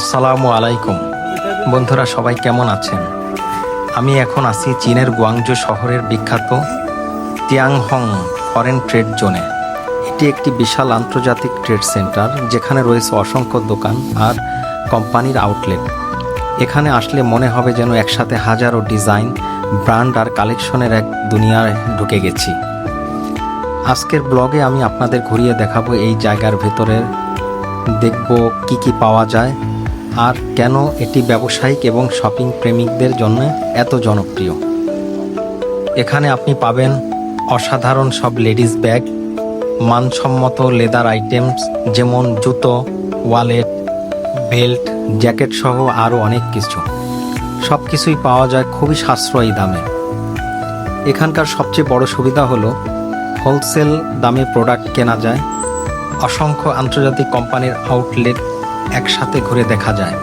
আসসালামু আলাইকুম। বন্ধুরা, সবাই কেমন আছেন? আমি এখন আছি চীনের গুয়াংজু শহরের বিখ্যাত তিয়াংহং ফরেন ট্রেড জোনে। এটি একটি বিশাল আন্তর্জাতিক ট্রেড সেন্টার যেখানে রয়েছে অসংখ্য দোকান আর কোম্পানির আউটলেট। এখানে আসলে মনে হবে যেন একসাথে হাজারো ডিজাইন, ব্র্যান্ড আর কালেকশনের এক দুনিয়ায় ঢুকে গেছি। আজকের ব্লগে আমি আপনাদের ঘুরিয়ে দেখাবো এই জায়গার ভেতরে দেখব কি কি পাওয়া যায় আর কেন এটি ব্যবসায়িক এবং শপিং প্রেমিকদের জন্য এত জনপ্রিয়? এখানে আপনি পাবেন অসাধারণ সব লেডিস ব্যাগ, মানসম্মত লেদার আইটেমস যেমন জুতো, ওয়ালেট, বেল্ট, জ্যাকেট সহ আরও অনেক কিছু। সব কিছুই পাওয়া যায় খুবই সাশ্রয়ী দামে। এখানকার সবচেয়ে বড় সুবিধা হলো হোলসেল দামে প্রোডাক্ট কেনা যায়। অসংখ্য আন্তর্জাতিক কোম্পানির আউটলেট একসাথে ঘুরে দেখা যায়।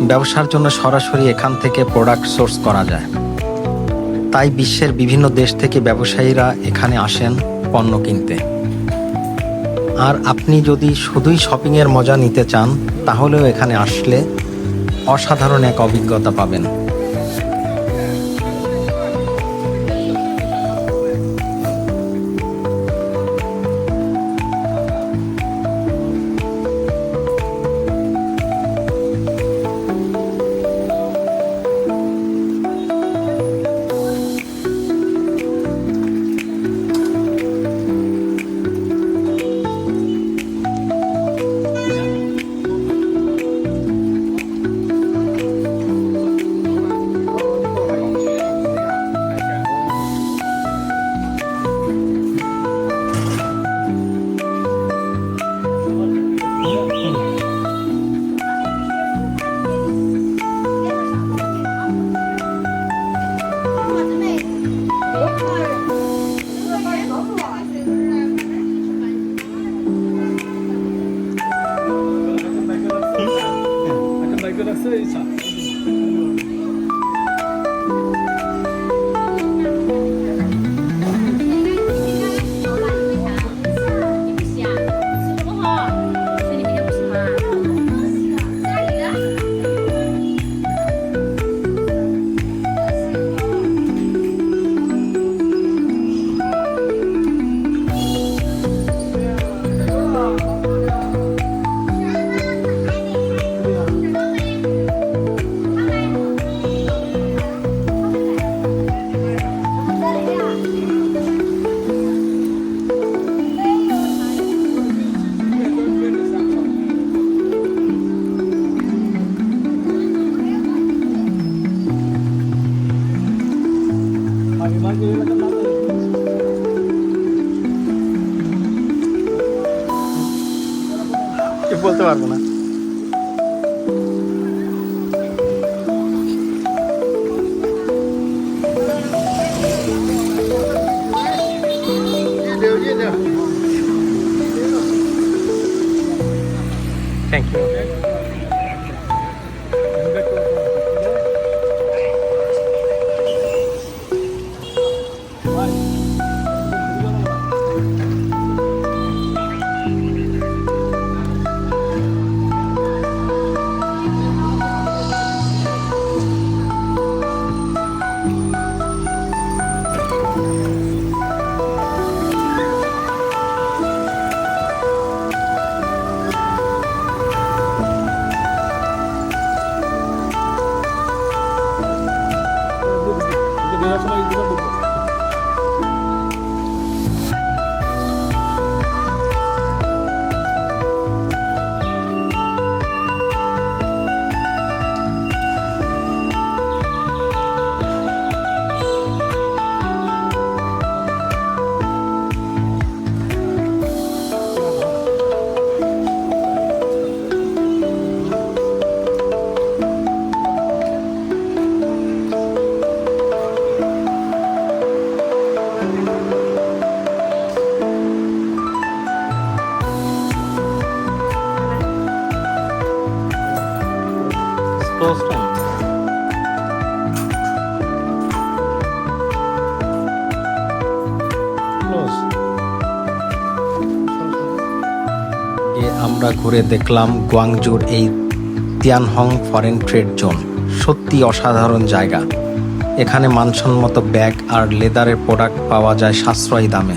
ব্যবসার জন্য সরাসরি এখান থেকে প্রোডাক্ট সোর্স করা যায়। তাই বিশ্বের বিভিন্ন দেশ থেকে ব্যবসায়ীরা এখানে আসেন পণ্য কিনতে। আর আপনি যদি শুধুই শপিংয়ের মজা নিতে চান, তাহলেও এখানে আসলে অসাধারণ এক অভিজ্ঞতা পাবেন। All. বলতে পারবো না থ্যাংক ইউ এ আমরা ঘুরে দেখলাম গুয়াংজুর এই তিয়ানহং ফরেন ট্রেড জোন। সত্যি অসাধারণ জায়গা। এখানে মানসম্মত ব্যাগ আর লেদারের প্রোডাক্ট পাওয়া যায় সাশ্রয়ী দামে।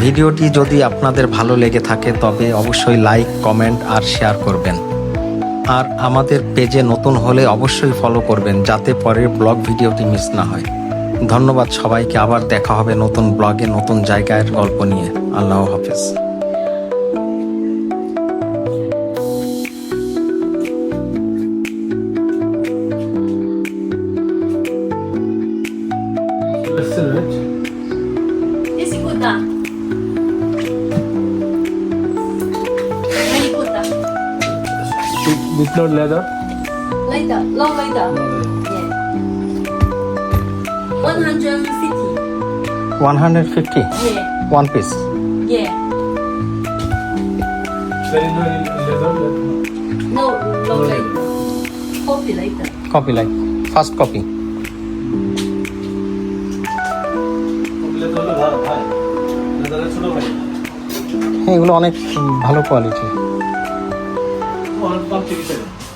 ভিডিওটি যদি আপনাদের ভালো লেগে থাকে, তবে অবশ্যই লাইক, কমেন্ট আর শেয়ার করবেন। আর আমাদের পেজে নতুন হলে অবশ্যই ফলো করবেন, যাতে পরের ব্লগ ভিডিওটি মিস না হয়। ধন্যবাদ সবাইকে, আবার দেখা হবে নতুন ব্লগে নতুন জায়গায় গল্প নিয়ে। আল্লাহ হাফেজ। With- Without leather. Later, long later. Yeah. One hundred fifty. One hundred fifty Yeah. One piece Yeah. There is no leather. No, long later. Copy later. Copy like first copy Leather হলো ভালো ভাই leather ছোট ভাই হ্যাঁ এগুলো অনেক ভালো quality অনেক কম চিকিৎসা